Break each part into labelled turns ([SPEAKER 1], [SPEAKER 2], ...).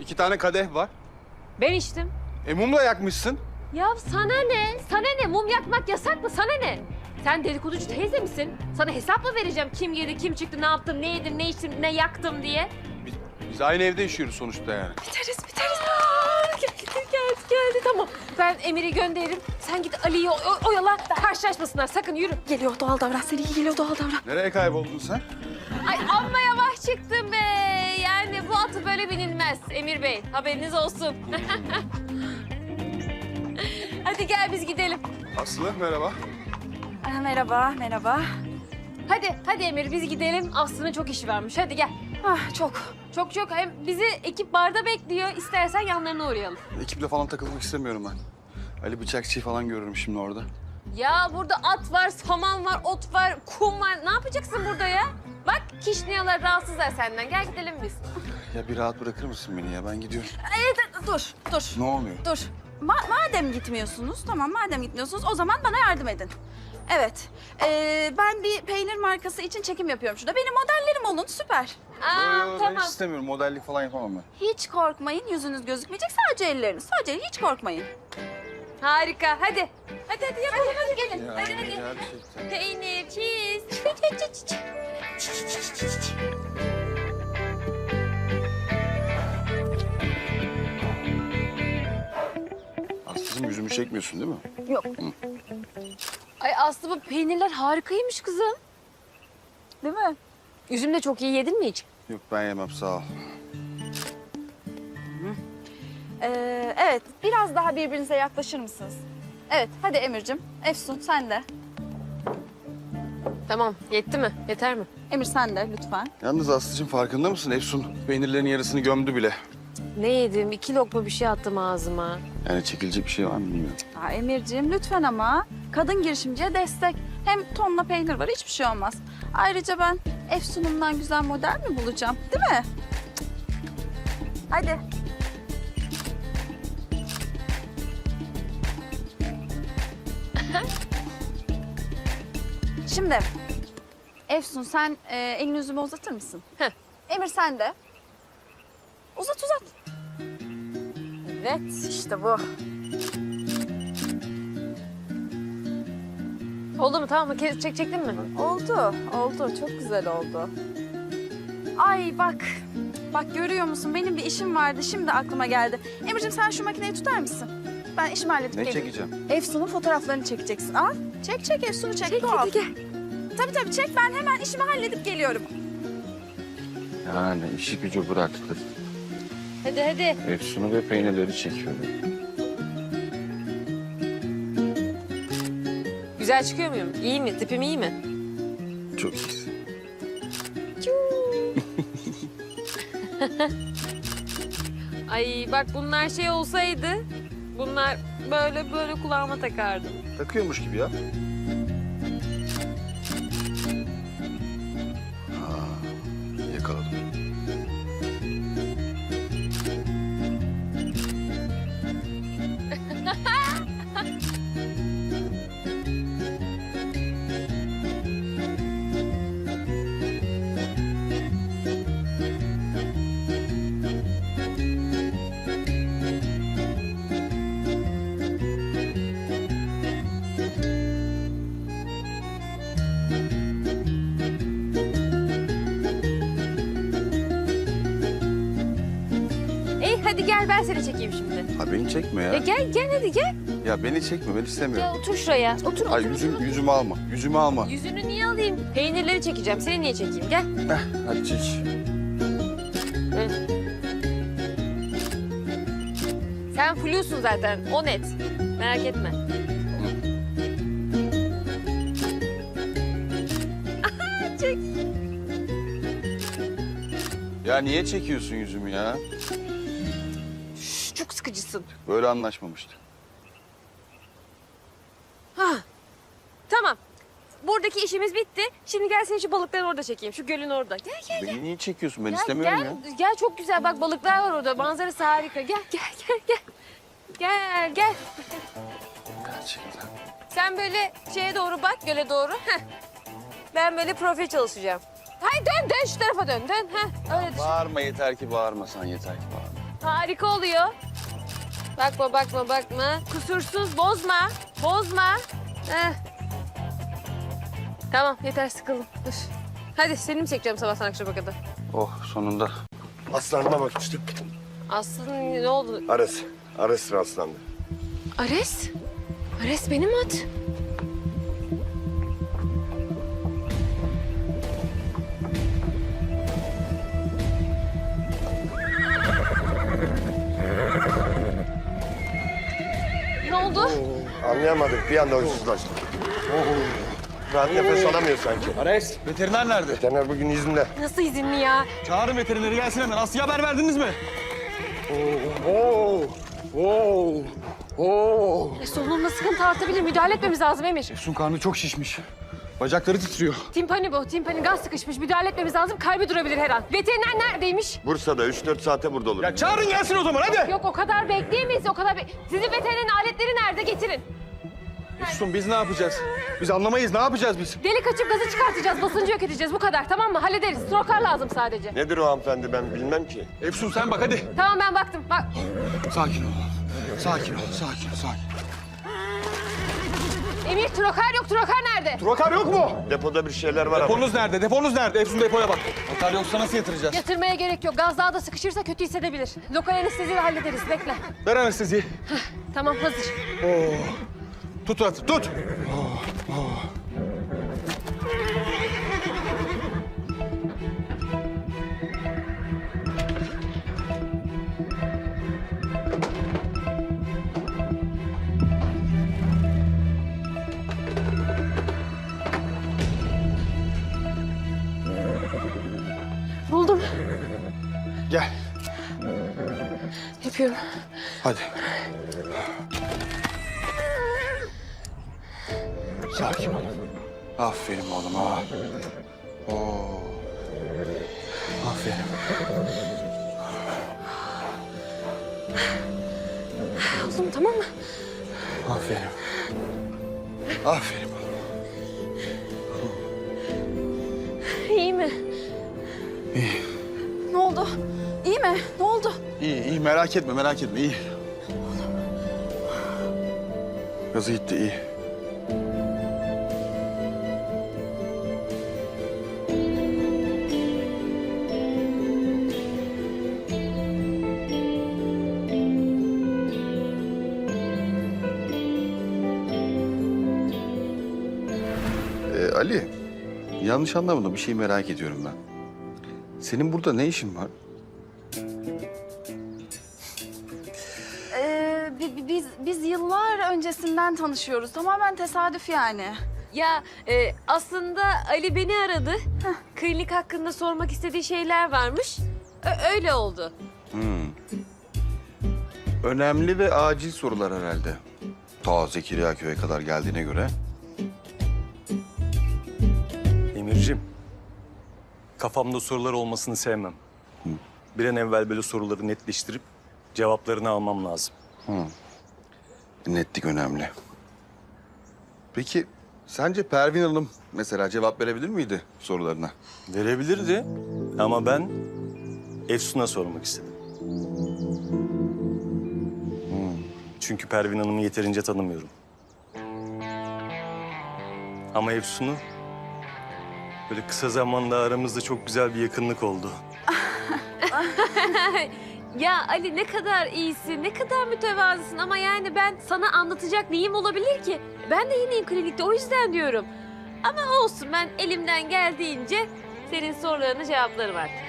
[SPEAKER 1] İki tane kadeh var.
[SPEAKER 2] Ben içtim.
[SPEAKER 1] E mumla yakmışsın.
[SPEAKER 2] Ya sana ne? Sana ne? Mum yakmak yasak mı? Sana ne? Sen dedikoducu teyze misin? Sana hesap mı vereceğim? Kim yedi, kim çıktı, ne yaptım, ne yedim, ne içtim, ne yaktım diye?
[SPEAKER 1] Biz, biz aynı evde yaşıyoruz sonuçta yani.
[SPEAKER 2] Biteriz, biteriz. Aa, Geldi, geldi, geldi. Tamam. Ben Emir'i gönderirim. Sen git Ali'yi oyala. Karşılaşmasınlar. Sakın yürü.
[SPEAKER 3] Geliyor doğal davran. Seni geliyor doğal davran.
[SPEAKER 1] Nereye kayboldun sen?
[SPEAKER 2] Ay amma yavaş çıktım be. Bu atı böyle binilmez Emir Bey. Haberiniz olsun. Hadi gel biz gidelim.
[SPEAKER 1] Aslı merhaba.
[SPEAKER 3] Aa, merhaba, merhaba.
[SPEAKER 2] Hadi, hadi Emir biz gidelim. Aslı'nın çok işi varmış. Hadi gel.
[SPEAKER 3] Ah, çok.
[SPEAKER 2] Çok çok. Hem bizi ekip barda bekliyor. İstersen yanlarına uğrayalım.
[SPEAKER 1] Ekiple falan takılmak istemiyorum ben. Ali Bıçakçı'yı falan görürüm şimdi orada.
[SPEAKER 2] Ya burada at var, saman var, ot var, kum var. Ne yapacaksın burada ya? Bak kişniyalar rahatsızlar senden. Gel gidelim biz.
[SPEAKER 1] Ya bir rahat bırakır mısın beni ya? Ben gidiyorum.
[SPEAKER 3] Evet, dur, dur,
[SPEAKER 1] Ne oluyor?
[SPEAKER 3] dur. Ma- madem gitmiyorsunuz, tamam madem gitmiyorsunuz o zaman bana yardım edin. Evet, ee, ben bir peynir markası için çekim yapıyorum şurada. Benim modellerim olun, süper.
[SPEAKER 2] Aa,
[SPEAKER 1] Yo, yo, Ben
[SPEAKER 2] tamam.
[SPEAKER 1] hiç istemiyorum. Modellik falan yapamam ben.
[SPEAKER 3] Hiç korkmayın, yüzünüz gözükmeyecek. Sadece elleriniz, sadece hiç korkmayın.
[SPEAKER 2] Harika. Hadi. Hadi hadi yapalım. Hadi, gelin.
[SPEAKER 1] Ya,
[SPEAKER 2] hadi hadi.
[SPEAKER 1] gerçekten.
[SPEAKER 2] Peynir, cheese.
[SPEAKER 1] Aslı'cığım yüzümü çekmiyorsun değil mi?
[SPEAKER 3] Yok.
[SPEAKER 2] Ay Aslı bu peynirler harikaymış kızım.
[SPEAKER 3] Değil mi?
[SPEAKER 2] Üzüm de çok iyi yedin mi hiç?
[SPEAKER 1] Yok ben yemem sağ ol.
[SPEAKER 3] Ee, evet, biraz daha birbirinize yaklaşır mısınız? Evet, hadi Emir'cim. Efsun, sen de.
[SPEAKER 2] Tamam. Yetti mi? Yeter mi?
[SPEAKER 3] Emir sen de lütfen.
[SPEAKER 1] Yalnız Aslı'cığım farkında mısın? Efsun peynirlerin yarısını gömdü bile.
[SPEAKER 2] Ne yedim? İki lokma bir şey attım ağzıma.
[SPEAKER 1] Yani çekilecek bir şey var mı bilmiyorum.
[SPEAKER 3] Ya Emir'ciğim lütfen ama kadın girişimciye destek. Hem tonla peynir var hiçbir şey olmaz. Ayrıca ben Efsun'umdan güzel model mi bulacağım değil mi? Hadi. Şimdi Efsun sen e, elini yüzüme uzatır mısın?
[SPEAKER 2] Heh.
[SPEAKER 3] Emir sen de. Uzat uzat. Evet işte bu.
[SPEAKER 2] Oldu mu? Tamam mı? Ke- Çek, çektin mi?
[SPEAKER 3] Oldu, oldu. Çok güzel oldu. Ay bak, bak görüyor musun? Benim bir işim vardı, şimdi aklıma geldi. Emir'cim sen şu makineyi tutar mısın? Ben işimi halledip
[SPEAKER 1] Ne
[SPEAKER 3] geleyim.
[SPEAKER 1] çekeceğim?
[SPEAKER 3] Efsun'un fotoğraflarını çekeceksin. Al, çek çek Efsun'u çek.
[SPEAKER 2] Çek,
[SPEAKER 3] doğal.
[SPEAKER 2] hadi gel.
[SPEAKER 3] Tabii tabii çek, ben hemen işimi halledip geliyorum.
[SPEAKER 1] Yani işi gücü bıraktı.
[SPEAKER 2] Hadi hadi.
[SPEAKER 1] Efsun'u ve peynirleri çekiyorum.
[SPEAKER 2] Güzel çıkıyor muyum? İyi mi? Tipim iyi mi?
[SPEAKER 1] Çok iyisin.
[SPEAKER 2] Ay bak bunlar şey olsaydı bunlar böyle böyle kulağıma takardım.
[SPEAKER 1] Takıyormuş gibi ya.
[SPEAKER 2] Hadi gel ben seni çekeyim şimdi.
[SPEAKER 1] Ha beni çekme ya.
[SPEAKER 2] Ya gel gel hadi gel.
[SPEAKER 1] Ya beni çekme ben istemiyorum.
[SPEAKER 2] otur şuraya. Otur
[SPEAKER 1] Ay
[SPEAKER 2] otur.
[SPEAKER 1] yüzüm,
[SPEAKER 2] otur.
[SPEAKER 1] yüzümü alma. Yüzümü alma.
[SPEAKER 2] Yüzünü niye alayım? Peynirleri çekeceğim. Seni niye çekeyim? Gel.
[SPEAKER 1] Heh, hadi çek.
[SPEAKER 2] Sen flusun zaten. O net. Merak etme. Çek.
[SPEAKER 1] Ya niye çekiyorsun yüzümü ya? Böyle anlaşmamıştık.
[SPEAKER 2] Ha. Tamam. Buradaki işimiz bitti. Şimdi gel seni şu balıkları orada çekeyim. Şu gölün orada. Gel gel.
[SPEAKER 1] Beni niye çekiyorsun? Ben
[SPEAKER 2] Gel,
[SPEAKER 1] istemiyorum
[SPEAKER 2] gel,
[SPEAKER 1] ya.
[SPEAKER 2] Gel çok güzel bak balıklar var orada. Manzarası harika. Gel gel gel gel. Gel gel.
[SPEAKER 1] Gerçekten.
[SPEAKER 2] Sen böyle şeye doğru bak, göle doğru. Heh. Ben böyle profil çalışacağım. Hayır dön dön şu tarafa dön dön. Heh. Öyle düşün.
[SPEAKER 1] Bağırma yeter ki bağırmasan yeter ki bağırma.
[SPEAKER 2] Harika oluyor. Bakma bakma bakma. Kusursuz bozma. Bozma. Heh. Tamam yeter sıkıldım. Dur. Hadi seni mi çekeceğim sabahtan akşama kadar?
[SPEAKER 1] Oh sonunda.
[SPEAKER 4] Aslanıma bakmıştım.
[SPEAKER 2] Aslında ne oldu?
[SPEAKER 4] Ares. Ares rastlandı.
[SPEAKER 2] Ares? Ares benim at. Oldu?
[SPEAKER 4] Anlayamadık. Bir anda huysuzlaştık. Rahat nefes alamıyor sanki.
[SPEAKER 1] Ares, veteriner nerede?
[SPEAKER 4] Veteriner bugün izinde.
[SPEAKER 2] Nasıl izinli ya?
[SPEAKER 1] Çağırın veterineri gelsin hemen. Aslı'ya haber verdiniz mi?
[SPEAKER 4] Oo, oo, oo.
[SPEAKER 2] E, solunumda sıkıntı artabilir. Müdahale etmemiz lazım Emir.
[SPEAKER 1] Efsun karnı çok şişmiş. Bacakları titriyor.
[SPEAKER 2] Timpani bu. Timpani gaz sıkışmış. Müdahale etmemiz lazım. Kalbi durabilir her an. Veteriner neredeymiş?
[SPEAKER 4] Bursa'da 3-4 saate burada olur.
[SPEAKER 1] Ya çağırın gelsin o zaman hadi.
[SPEAKER 2] Yok o kadar bekleyemeyiz. O kadar be... Sizin veterinerin aletleri nerede? Getirin.
[SPEAKER 1] Efsun biz ne yapacağız? Biz anlamayız. Ne yapacağız biz?
[SPEAKER 2] Delik açıp gazı çıkartacağız. Basıncı yok edeceğiz. Bu kadar tamam mı? Hallederiz. Strokar lazım sadece.
[SPEAKER 4] Nedir o hanımefendi ben bilmem ki.
[SPEAKER 1] Efsun sen bak hadi.
[SPEAKER 2] Tamam ben baktım. Bak.
[SPEAKER 1] Sakin ol. Sakin ol. Sakin sakin.
[SPEAKER 2] Emir trokar yok. Trokar nerede?
[SPEAKER 1] Trokar yok mu?
[SPEAKER 4] Depoda bir şeyler var ama.
[SPEAKER 1] Deponuz nerede? Deponuz nerede? Efsun depoya bak. Trokar yoksa nasıl yatıracağız?
[SPEAKER 2] Yatırmaya gerek yok. Gaz daha da sıkışırsa kötü hissedebilir. Lokal anesteziyle hallederiz. Bekle.
[SPEAKER 1] Ver anesteziyi.
[SPEAKER 2] Tamam hazır.
[SPEAKER 1] Oo. Tut at, tut.
[SPEAKER 2] Buldum. Yapıyorum.
[SPEAKER 1] Hadi. Sakin ol. Aferin oğlum ha. Oo. Aferin.
[SPEAKER 2] Buldum tamam mı?
[SPEAKER 1] Aferin. Aferin
[SPEAKER 2] İyi,
[SPEAKER 3] iyi.
[SPEAKER 1] Merak etme, merak etme. iyi. Gazı gitti, iyi. Ee, Ali, yanlış anlamadım. Bir şey merak ediyorum ben. Senin burada ne işin var?
[SPEAKER 3] Biz biz yıllar öncesinden tanışıyoruz. Tamamen tesadüf yani.
[SPEAKER 2] Ya e, aslında Ali beni aradı. Klinik hakkında sormak istediği şeyler varmış. Ö- öyle oldu.
[SPEAKER 1] Hmm. Önemli ve acil sorular herhalde. Ta Zekeriya köye kadar geldiğine göre.
[SPEAKER 5] Emir'cim, kafamda sorular olmasını sevmem. Bir an evvel böyle soruları netleştirip cevaplarını almam lazım.
[SPEAKER 1] Netlik önemli. Peki sence Pervin Hanım mesela cevap verebilir miydi sorularına?
[SPEAKER 5] Verebilirdi ama ben Efsun'a sormak istedim. Çünkü Pervin Hanım'ı yeterince tanımıyorum. Ama Efsun'u böyle kısa zamanda aramızda çok güzel bir yakınlık oldu.
[SPEAKER 2] Ya Ali ne kadar iyisin, ne kadar mütevazısın ama yani ben sana anlatacak neyim olabilir ki? Ben de yeniyim klinikte o yüzden diyorum. Ama olsun ben elimden geldiğince senin sorularına cevaplarım artık.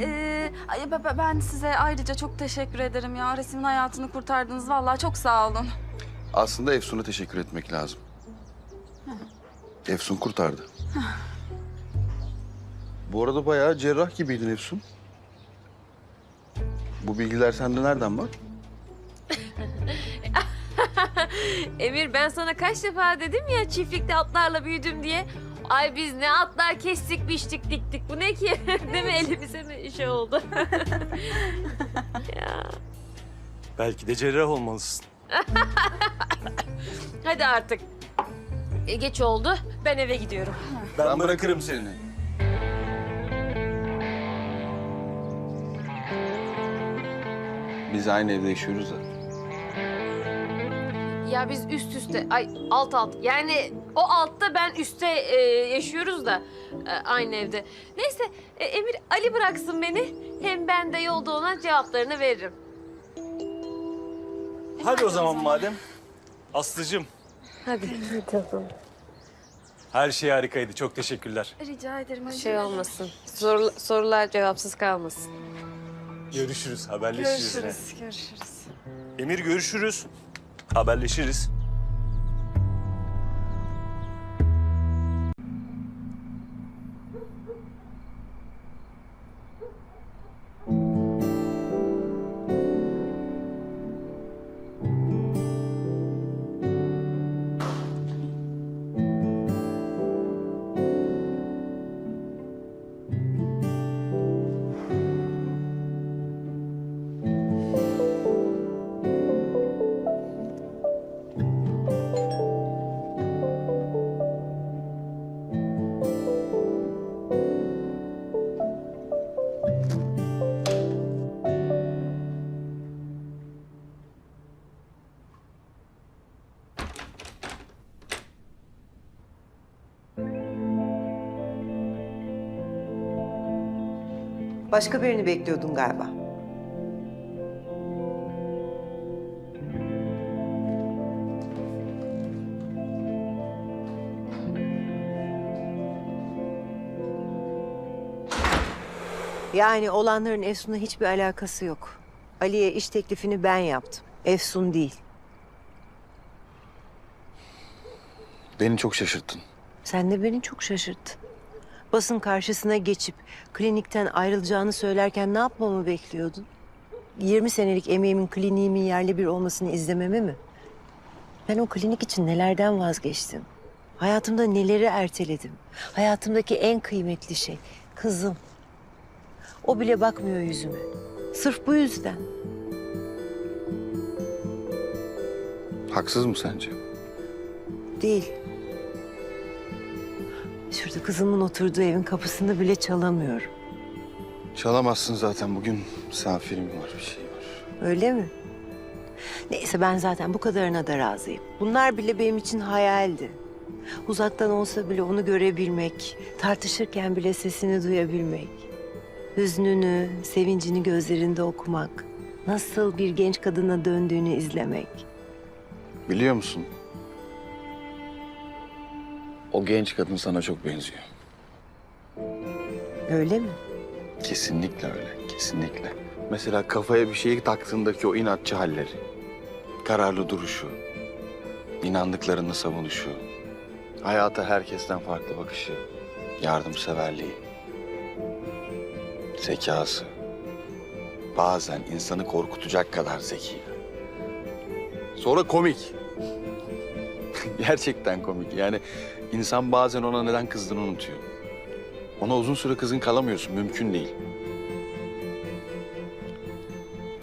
[SPEAKER 3] Ee, ay, be- be- ben size ayrıca çok teşekkür ederim ya. Resmin hayatını kurtardınız. Vallahi çok sağ olun.
[SPEAKER 1] Aslında Efsun'a teşekkür etmek lazım. Efsun kurtardı. Bu arada bayağı cerrah gibiydin Efsun. Bu bilgiler sende nereden var?
[SPEAKER 2] Emir ben sana kaç defa dedim ya çiftlikte atlarla büyüdüm diye. Ay biz ne atlar kestik, biçtik, diktik. Bu ne ki? Değil mi? Elimize mi şey oldu? ya.
[SPEAKER 5] Belki de cerrah olmalısın.
[SPEAKER 2] Hadi artık. E, geç oldu. Ben eve gidiyorum.
[SPEAKER 5] Ben,
[SPEAKER 1] Ben bırakırım seni. Biz aynı evde yaşıyoruz da.
[SPEAKER 2] Ya biz üst üste, ay alt alt. Yani o altta ben üstte e, yaşıyoruz da e, aynı evde. Neyse e, Emir Ali bıraksın beni. Hem ben de yolda ona cevaplarını veririm.
[SPEAKER 5] Hadi o zaman madem. Aslıcığım,
[SPEAKER 2] Hadi.
[SPEAKER 5] her şey harikaydı. Çok teşekkürler.
[SPEAKER 3] Rica ederim.
[SPEAKER 2] Şey olmasın. Soru, sorular cevapsız kalmasın.
[SPEAKER 5] Görüşürüz, haberleşiriz.
[SPEAKER 3] Görüşürüz. Görüşürüz.
[SPEAKER 5] Emir görüşürüz. Haberleşiriz.
[SPEAKER 6] Başka birini bekliyordun galiba. Yani olanların Efsun'la hiçbir alakası yok. Ali'ye iş teklifini ben yaptım. Efsun değil.
[SPEAKER 1] Beni çok şaşırttın.
[SPEAKER 6] Sen de beni çok şaşırttın. Basın karşısına geçip klinikten ayrılacağını söylerken ne yapmamı bekliyordun? 20 senelik emeğimin kliniğimin yerli bir olmasını izlememi mi? Ben o klinik için nelerden vazgeçtim? Hayatımda neleri erteledim? Hayatımdaki en kıymetli şey kızım. O bile bakmıyor yüzüme. Sırf bu yüzden.
[SPEAKER 1] Haksız mı sence?
[SPEAKER 6] Değil. Şurada kızımın oturduğu evin kapısını bile çalamıyorum.
[SPEAKER 1] Çalamazsın zaten. Bugün misafirim var, bir şey var.
[SPEAKER 6] Öyle mi? Neyse ben zaten bu kadarına da razıyım. Bunlar bile benim için hayaldi. Uzaktan olsa bile onu görebilmek, tartışırken bile sesini duyabilmek. Hüznünü, sevincini gözlerinde okumak. Nasıl bir genç kadına döndüğünü izlemek.
[SPEAKER 1] Biliyor musun? O genç kadın sana çok benziyor.
[SPEAKER 6] Öyle mi?
[SPEAKER 1] Kesinlikle öyle, kesinlikle. Mesela kafaya bir şey taktığındaki o inatçı halleri, kararlı duruşu, inandıklarını savunuşu, hayata herkesten farklı bakışı, yardımseverliği, zekası, bazen insanı korkutacak kadar zeki. Sonra komik. Gerçekten komik. Yani insan bazen ona neden kızdığını unutuyor. Ona uzun süre kızgın kalamıyorsun. Mümkün değil.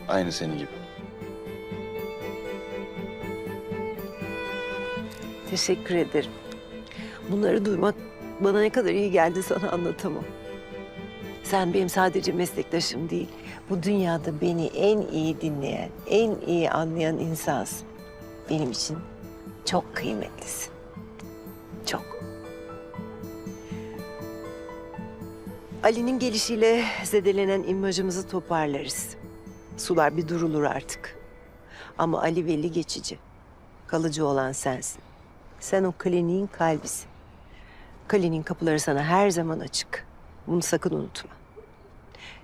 [SPEAKER 1] Aynı senin gibi.
[SPEAKER 6] Teşekkür ederim. Bunları duymak bana ne kadar iyi geldi sana anlatamam. Sen benim sadece meslektaşım değil, bu dünyada beni en iyi dinleyen, en iyi anlayan insansın. Benim için çok kıymetlisin. Çok. Ali'nin gelişiyle zedelenen imajımızı toparlarız. Sular bir durulur artık. Ama Ali Veli geçici. Kalıcı olan sensin. Sen o kliniğin kalbisin. Kliniğin kapıları sana her zaman açık. Bunu sakın unutma.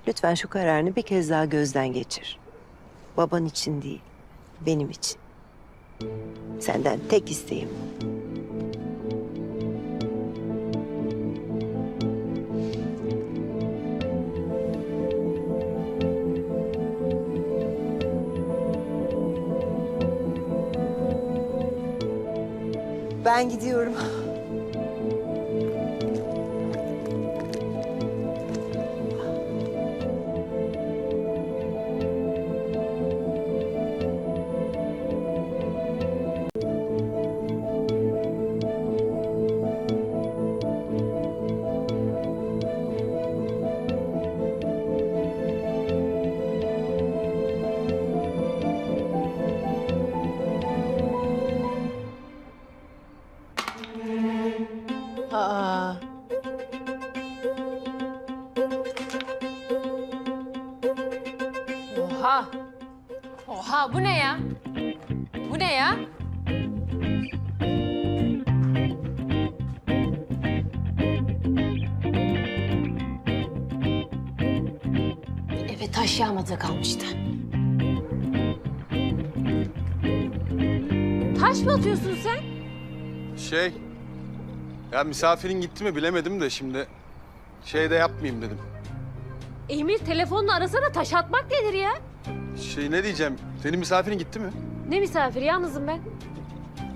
[SPEAKER 6] Lütfen şu kararını bir kez daha gözden geçir. Baban için değil, benim için. Senden tek isteğim. Ben gidiyorum.
[SPEAKER 2] Taş yağmada kalmıştı. Taş mı atıyorsun sen?
[SPEAKER 1] Şey, ya misafirin gitti mi bilemedim de şimdi şey de yapmayayım dedim.
[SPEAKER 2] Emir telefonla arasana taş atmak nedir ya?
[SPEAKER 1] Şey ne diyeceğim, senin misafirin gitti mi?
[SPEAKER 2] Ne misafir yalnızım ben.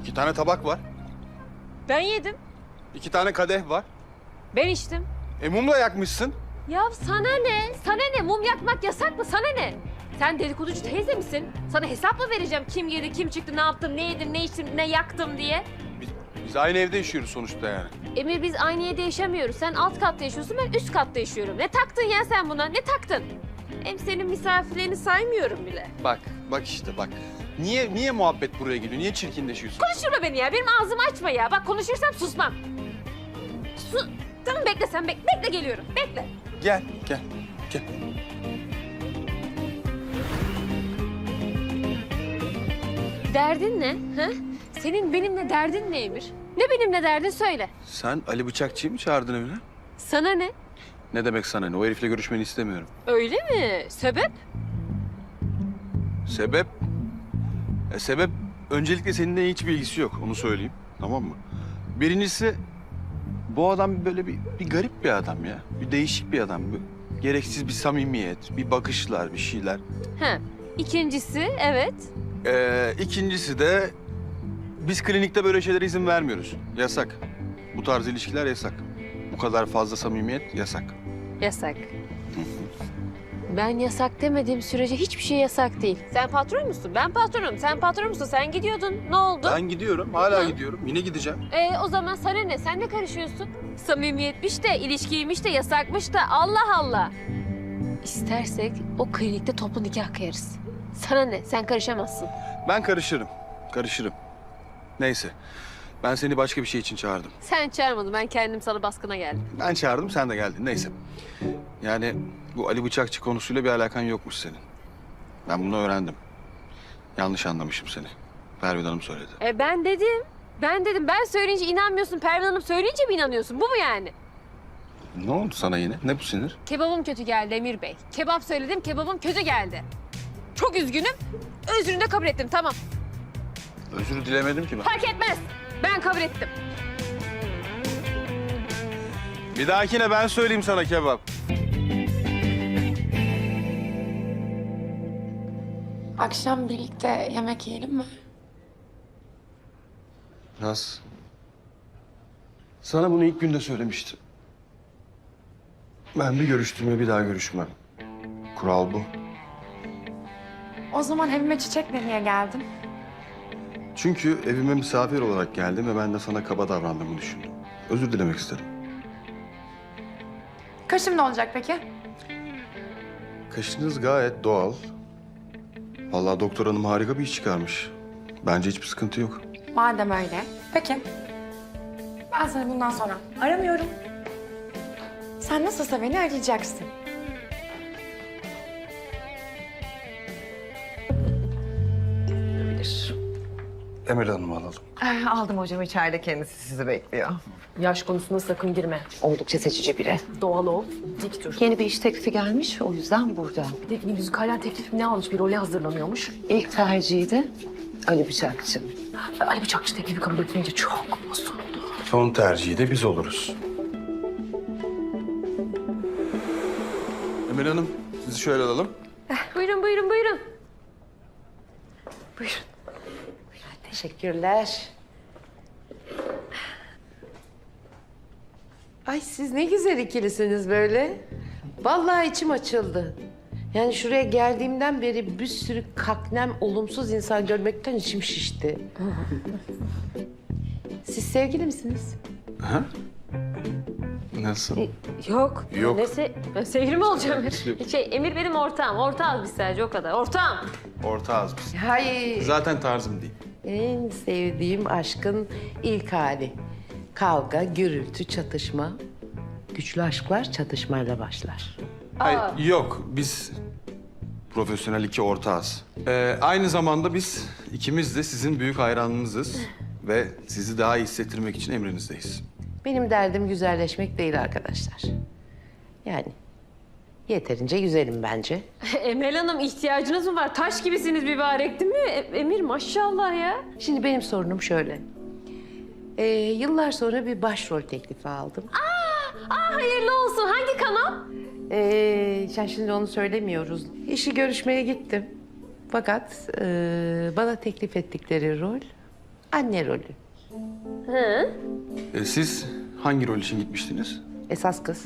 [SPEAKER 1] İki tane tabak var,
[SPEAKER 2] Ben yedim.
[SPEAKER 1] iki tane kadeh var.
[SPEAKER 2] Ben içtim.
[SPEAKER 1] E mumla yakmışsın.
[SPEAKER 2] Ya sana ne? Sana ne? Mum yakmak yasak mı? Sana ne? Sen dedikoducu teyze misin? Sana hesap mı vereceğim? Kim girdi, kim çıktı, ne yaptım, ne yedim, ne içtim, ne yaktım diye?
[SPEAKER 1] Biz, biz aynı evde yaşıyoruz sonuçta yani.
[SPEAKER 2] Emir biz aynı evde yaşamıyoruz. Sen alt katta yaşıyorsun, ben üst katta yaşıyorum. Ne taktın ya sen buna? Ne taktın? Hem senin misafirlerini saymıyorum bile.
[SPEAKER 1] Bak, bak işte bak. Niye niye muhabbet buraya geliyor? Niye çirkinleşiyorsun?
[SPEAKER 2] Konuşturma beni ya. Benim ağzımı açma ya. Bak konuşursam susmam. Su... Tamam bekle sen bek bekle geliyorum. Bekle.
[SPEAKER 1] Gel, gel, gel.
[SPEAKER 2] Derdin ne? Ha? Senin benimle derdin ne Emir? Ne benimle derdin söyle.
[SPEAKER 1] Sen Ali Bıçakçı'yı mı çağırdın evine?
[SPEAKER 2] Sana ne?
[SPEAKER 1] Ne demek sana ne? O herifle görüşmeni istemiyorum.
[SPEAKER 2] Öyle mi? Sebep?
[SPEAKER 1] Sebep? E, sebep öncelikle seninle hiç bilgisi yok. Onu söyleyeyim. Tamam mı? Birincisi bu adam böyle bir, bir garip bir adam ya. Bir değişik bir adam. Bir, gereksiz bir samimiyet, bir bakışlar, bir şeyler.
[SPEAKER 2] Ha. İkincisi evet.
[SPEAKER 1] Ee, ikincisi de biz klinikte böyle şeylere izin vermiyoruz. Yasak. Bu tarz ilişkiler yasak. Bu kadar fazla samimiyet yasak.
[SPEAKER 2] Yasak. Ben yasak demediğim sürece hiçbir şey yasak değil. Sen patron musun? Ben patronum. Sen patron musun? Sen gidiyordun. Ne oldu?
[SPEAKER 1] Ben gidiyorum, hala
[SPEAKER 2] Hı.
[SPEAKER 1] gidiyorum. Yine gideceğim.
[SPEAKER 2] Ee, o zaman sana ne? Sen ne karışıyorsun? Samimiyetmiş de, ilişkiymiş de, yasakmış da. Allah Allah. İstersek o klinikte toplu nikah kıyarız. Sana ne? Sen karışamazsın.
[SPEAKER 1] Ben karışırım. Karışırım. Neyse. Ben seni başka bir şey için çağırdım.
[SPEAKER 2] Sen çağırmadın. Ben kendim sana baskına geldim.
[SPEAKER 1] Ben çağırdım, sen de geldin. Neyse. Yani bu Ali Bıçakçı konusuyla bir alakan yokmuş senin. Ben bunu öğrendim. Yanlış anlamışım seni. Pervin Hanım söyledi.
[SPEAKER 2] E ben dedim. Ben dedim. Ben söyleyince inanmıyorsun. Pervin Hanım söyleyince mi inanıyorsun? Bu mu yani?
[SPEAKER 1] Ne oldu sana yine? Ne bu sinir?
[SPEAKER 2] Kebabım kötü geldi Emir Bey. Kebap söyledim, kebabım kötü geldi. Çok üzgünüm. Özrünü de kabul ettim, tamam.
[SPEAKER 1] Özür dilemedim ki ben.
[SPEAKER 2] Fark etmez. Ben kabul ettim.
[SPEAKER 1] Bir dahakine ben söyleyeyim sana kebap.
[SPEAKER 7] Akşam birlikte yemek yiyelim mi?
[SPEAKER 1] Naz. Sana bunu ilk günde söylemiştim. Ben bir görüştüğümde bir daha görüşmem. Kural bu.
[SPEAKER 7] O zaman evime çiçekle niye geldin?
[SPEAKER 1] Çünkü evime misafir olarak geldim ve ben de sana kaba davrandığımı düşündüm. Özür dilemek istedim.
[SPEAKER 7] Kaşım ne olacak peki?
[SPEAKER 1] Kaşınız gayet doğal. Vallahi doktor hanım harika bir iş çıkarmış. Bence hiçbir sıkıntı yok.
[SPEAKER 7] Madem öyle. Peki. Ben seni bundan sonra aramıyorum. Sen nasılsa beni arayacaksın.
[SPEAKER 1] Emel Hanım'ı alalım.
[SPEAKER 8] Eh, Aldım hocam içeride kendisi sizi bekliyor.
[SPEAKER 9] Yaş konusuna sakın girme.
[SPEAKER 8] Oldukça seçici biri.
[SPEAKER 9] Doğal ol, dik dur.
[SPEAKER 8] Yeni bir iş teklifi gelmiş o yüzden burada.
[SPEAKER 9] Bir de müzikalden teklif ne almış? Bir role hazırlanıyormuş.
[SPEAKER 8] İlk tercihi de Ali Bıçakçı.
[SPEAKER 9] Ali Bıçakçı teklifi kabul etmeyince çok bozuldu.
[SPEAKER 1] Son tercihi de biz oluruz. Emel Hanım, sizi şöyle alalım.
[SPEAKER 2] Buyurun, buyurun, buyurun.
[SPEAKER 8] Teşekkürler.
[SPEAKER 10] Ay siz ne güzel ikilisiniz böyle. Vallahi içim açıldı. Yani şuraya geldiğimden beri bir sürü kaknem, olumsuz insan görmekten içim şişti. Siz sevgili misiniz?
[SPEAKER 1] Ha? Nasıl?
[SPEAKER 2] Yok.
[SPEAKER 1] Yok.
[SPEAKER 2] Nesi? Ben sevgili mi olacağım? Şey, Emir benim ortağım. Ortağız biz sadece o kadar. Ortağım.
[SPEAKER 1] Ortağız biz.
[SPEAKER 10] Hayır.
[SPEAKER 1] Zaten tarzım değil.
[SPEAKER 10] En sevdiğim aşkın ilk hali. Kavga, gürültü, çatışma. Güçlü aşklar çatışmayla başlar.
[SPEAKER 1] Hayır, yok. Biz Profesyonel iki ortağız. Ee, aynı zamanda biz ikimiz de sizin büyük hayranınızız. Ve sizi daha iyi hissettirmek için emrinizdeyiz.
[SPEAKER 10] Benim derdim güzelleşmek değil arkadaşlar. Yani yeterince güzelim bence.
[SPEAKER 2] Emel Hanım ihtiyacınız mı var? Taş gibisiniz mübarek değil mi? E- Emir maşallah ya.
[SPEAKER 10] Şimdi benim sorunum şöyle. Ee, yıllar sonra bir başrol teklifi aldım.
[SPEAKER 2] Aa hayırlı olsun. Hangi kanal?
[SPEAKER 10] Ee, sen şimdi onu söylemiyoruz. İşi görüşmeye gittim. Fakat ee, bana teklif ettikleri rol anne rolü.
[SPEAKER 2] Hı?
[SPEAKER 1] Ee, siz hangi rol için gitmiştiniz?
[SPEAKER 10] Esas kız.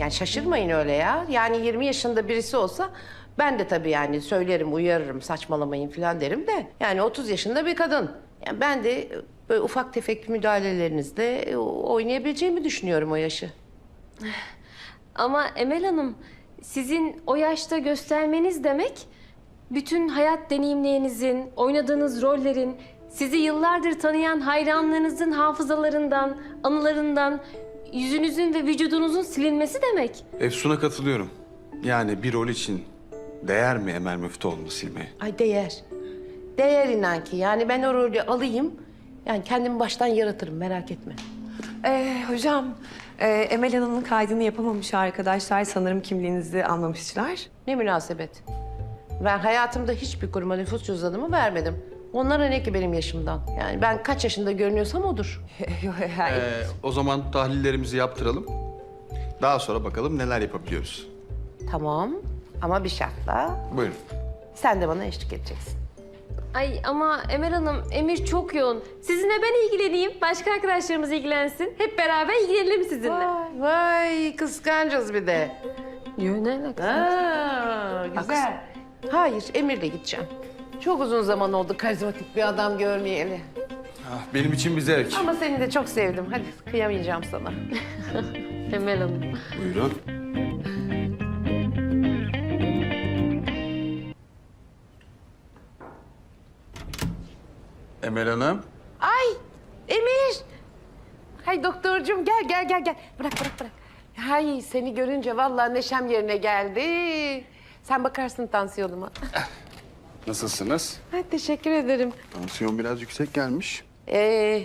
[SPEAKER 10] Yani şaşırmayın öyle ya. Yani 20 yaşında birisi olsa ben de tabii yani söylerim, uyarırım, saçmalamayın falan derim de. Yani 30 yaşında bir kadın. Yani ben de böyle ufak tefek müdahalelerinizle oynayabileceğimi düşünüyorum o yaşı.
[SPEAKER 2] Ama Emel Hanım sizin o yaşta göstermeniz demek bütün hayat deneyimlerinizin, oynadığınız rollerin, sizi yıllardır tanıyan hayranlarınızın hafızalarından, anılarından, yüzünüzün ve vücudunuzun silinmesi demek.
[SPEAKER 1] Efsun'a katılıyorum. Yani bir rol için değer mi Emel Müftüoğlu'nu silmeye?
[SPEAKER 10] Ay değer. Değer inan ki. Yani ben o rolü alayım. Yani kendimi baştan yaratırım merak etme.
[SPEAKER 7] Ee, hocam, e, Emel Hanım'ın kaydını yapamamış arkadaşlar. Sanırım kimliğinizi almamışlar.
[SPEAKER 10] Ne münasebet. Ben hayatımda hiçbir kuruma nüfus cüzdanımı vermedim. Onlara ne ki benim yaşımdan? Yani ben kaç yaşında görünüyorsam odur.
[SPEAKER 1] Ee, o zaman tahlillerimizi yaptıralım. Daha sonra bakalım neler yapabiliyoruz.
[SPEAKER 10] Tamam ama bir şartla.
[SPEAKER 1] Buyurun.
[SPEAKER 10] Sen de bana eşlik edeceksin.
[SPEAKER 2] Ay ama Emel Hanım, Emir çok yoğun. Sizinle ben ilgileneyim, başka arkadaşlarımız ilgilensin. Hep beraber ilgilenelim sizinle.
[SPEAKER 10] Vay, vay kıskancız bir de.
[SPEAKER 2] Yo, ne alakası?
[SPEAKER 10] Aa, güzel. Hayır, Emir'le gideceğim. Çok uzun zaman oldu karizmatik bir adam görmeyeli.
[SPEAKER 1] Ah, benim için bir zevk.
[SPEAKER 10] Ama seni de çok sevdim. Hadi kıyamayacağım sana.
[SPEAKER 2] Emel Hanım.
[SPEAKER 1] Buyurun. Emel Hanım.
[SPEAKER 10] Ay Emir. Hay doktorcuğum gel gel gel gel. Bırak bırak bırak. Hay seni görünce vallahi neşem yerine geldi. Sen bakarsın tansiyonuma.
[SPEAKER 1] Nasılsınız?
[SPEAKER 10] Ay, teşekkür ederim.
[SPEAKER 1] Tansiyon biraz yüksek gelmiş.
[SPEAKER 10] Ee,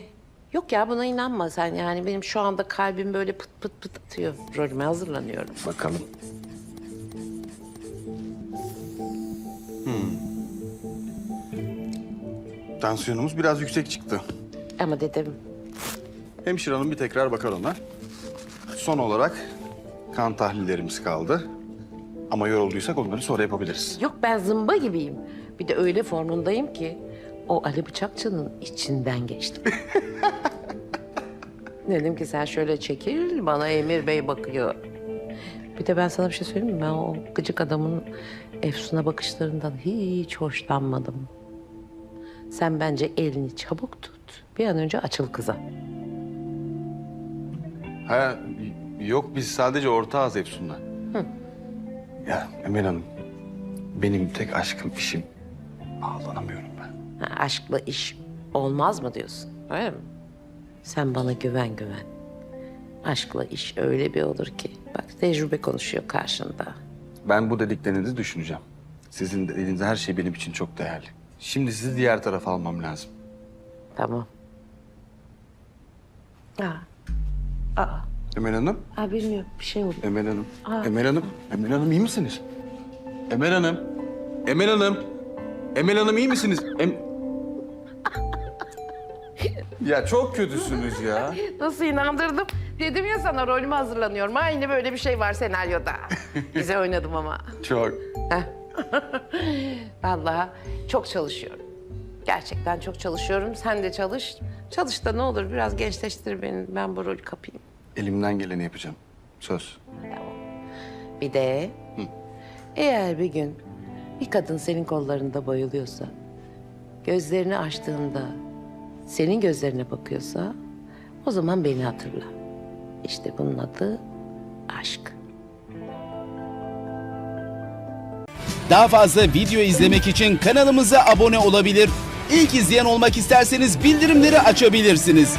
[SPEAKER 10] yok ya buna inanma sen yani. Benim şu anda kalbim böyle pıt pıt pıt atıyor. Rolüme hazırlanıyorum.
[SPEAKER 1] Bakalım. Hmm. Tansiyonumuz biraz yüksek çıktı.
[SPEAKER 10] Ama dedim
[SPEAKER 1] Hemşire hanım bir tekrar bakar ona. Son olarak kan tahlillerimiz kaldı. Ama yorulduysak onları sonra yapabiliriz.
[SPEAKER 10] yok ben zımba gibiyim. Bir de öyle formundayım ki o Ali Bıçakçı'nın içinden geçtim. dedim ki sen şöyle çekil bana Emir Bey bakıyor. Bir de ben sana bir şey söyleyeyim mi? Ben o gıcık adamın Efsun'a bakışlarından hiç hoşlanmadım. Sen bence elini çabuk tut. Bir an önce açıl kıza.
[SPEAKER 1] Ha, yok biz sadece ortağız Efsun'la. Ya Emel Hanım, benim tek aşkım işim. Ağlanamıyorum ben.
[SPEAKER 10] Ha, aşkla iş olmaz mı diyorsun? Öyle mi? Sen bana güven güven. Aşkla iş öyle bir olur ki. Bak tecrübe konuşuyor karşında.
[SPEAKER 1] Ben bu dediklerinizi düşüneceğim. Sizin dediğiniz her şey benim için çok değerli. Şimdi sizi diğer tarafa almam lazım.
[SPEAKER 10] Tamam. Aa. Aa.
[SPEAKER 1] Emel Hanım,
[SPEAKER 10] Aa bilmiyorum bir şey oldu.
[SPEAKER 1] Emel Hanım. Emel Hanım, Emel Hanım iyi misiniz? Emel Hanım, Emel Hanım. Emel Hanım iyi misiniz? Em... ya çok kötüsünüz ya.
[SPEAKER 10] Nasıl inandırdım? Dedim ya sana rolüme hazırlanıyorum. Aynı böyle bir şey var senaryoda. Güzel oynadım ama.
[SPEAKER 1] Çok.
[SPEAKER 10] Vallahi çok çalışıyorum. Gerçekten çok çalışıyorum. Sen de çalış. Çalış da ne olur biraz gençleştir beni. Ben bu rolü kapayım.
[SPEAKER 1] Elimden geleni yapacağım. Söz.
[SPEAKER 10] Bir de eğer bir gün bir kadın senin kollarında bayılıyorsa, gözlerini açtığında senin gözlerine bakıyorsa o zaman beni hatırla. İşte bunun adı aşk.
[SPEAKER 11] Daha fazla video izlemek için kanalımıza abone olabilir. İlk izleyen olmak isterseniz bildirimleri açabilirsiniz.